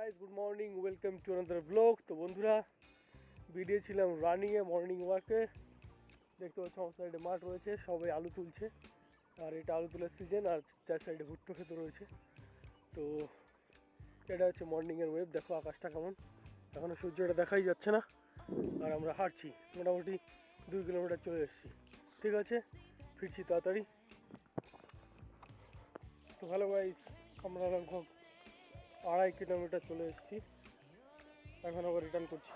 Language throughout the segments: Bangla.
Guys good morning welcome to another vlog তো বন্ধুরা বেরিয়েছিলাম রানিংয়ে মর্নিং ওয়াকে দেখতে পাচ্ছ, আমার সাইডে মাঠ রয়েছে, সবাই আলু তুলছে। আর এটা আলু তোলার সিজন আর চার সাইডে ভুট্টো খেতে রয়েছে। তো এটা হচ্ছে মর্নিংয়ের ওয়েব দেখো আকাশটা কেমন। এখনও সূর্যটা দেখাই যাচ্ছে না, আর আমরা হাঁটছি। মোটামুটি দুই কিলোমিটার চলে এসেছি। ঠিক আছে? ফিরছি তাড়াতাড়ি। তো হ্যালো গাইস আমরা আড়াই কিলোমিটার চলে এসেছি। এখন আবার রিটার্ন করছি।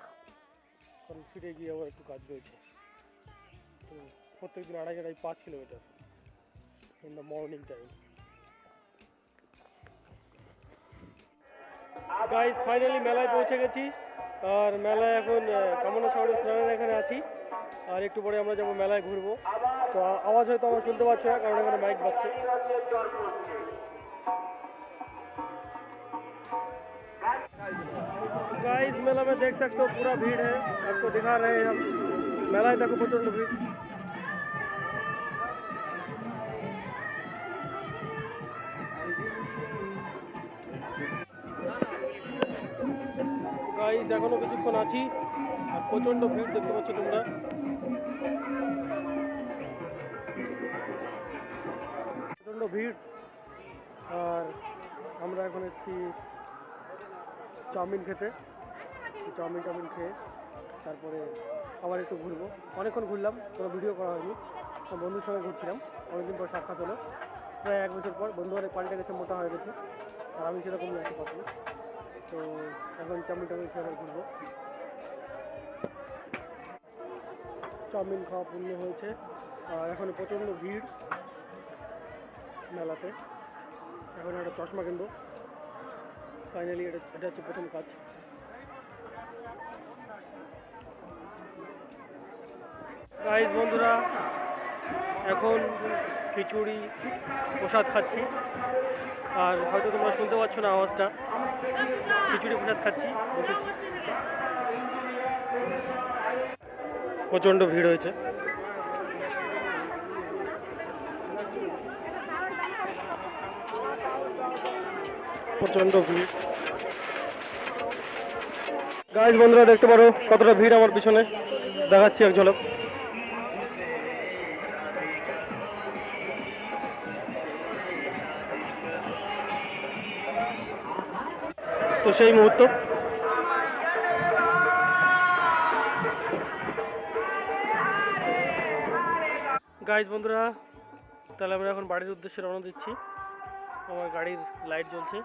কারণ ফিরে গিয়ে আবার একটু কাজ রয়েছে। তো প্রত্যেকদিন আড়াই আড়াই পাঁচ kilometre in the morning time guys finally মেলায় পৌঁছে গেছি। আর মেলায় এখন কামনা শহরের স্নানের এখানে আছি। আর একটু পরে আমরা যাব মেলায় ঘুরবো। তো আওয়াজ হয়তো আমার শুনতে পাচ্ছ না, কারণ এখানে মাইক বাজছে। गाइस मेला में देख सकते हो पूरा भीड़ है आपको दिखा रहे हैं हम मेला देखो प्रचंड भीड़ গাইস এখনো কিছুক্ষণ আছি আর প্রচন্ড ভিড় দেখতে পাচ্ছ তোমরা প্রচন্ড ভিড় আর আমরা এখন এসেছি চাউমিন খেতে চাউমিন টাউমিন খেয়ে তারপরে আবার একটু ঘুরবো। অনেকক্ষণ ঘুরলাম, কোনো ভিডিও করা হয়নি। বন্ধুর সঙ্গে ঘুরছিলাম, অনেকদিন পর সাক্ষাৎ হলো। প্রায় এক বছর পর, বন্ধু অনেক পাল্টে গেছে, মোটা হয়ে গেছে, আর আমি সেরকমই আছি কথা তো এখন চাউমিন টাউমিন খেয়ে আবার ঘুরবো। চাউমিন খাওয়া পূর্ণ হয়েছে, আর এখন প্রচণ্ড ভিড় মেলাতে। এখন একটা চশমা কিনবো। ফাইনালি এটা এটা হচ্ছে প্রথম কাজ। গাইজ বন্ধুরা, এখন খিচুড়ি, প্রসাদ খাচ্ছি। আর হয়তো তোমরা শুনতে পাচ্ছ না আওয়াজটা। খিচুড়ি, প্রসাদ খাচ্ছি। বসেছি প্রচণ্ড ভিড় হয়েছে। প্রচণ্ড ভিড়। গাইজ বন্ধুরা, দেখতে পারো কতটা ভিড় আমার পিছনে। দেখাচ্ছি এক ঝলক। তো সেই মুহূর্ত। গাইজ বন্ধুরা, তাহলে আমরা এখন বাড়ির উদ্দেশ্যে রওনা দিচ্ছি। আমার গাড়ির লাইট জ্বলছে।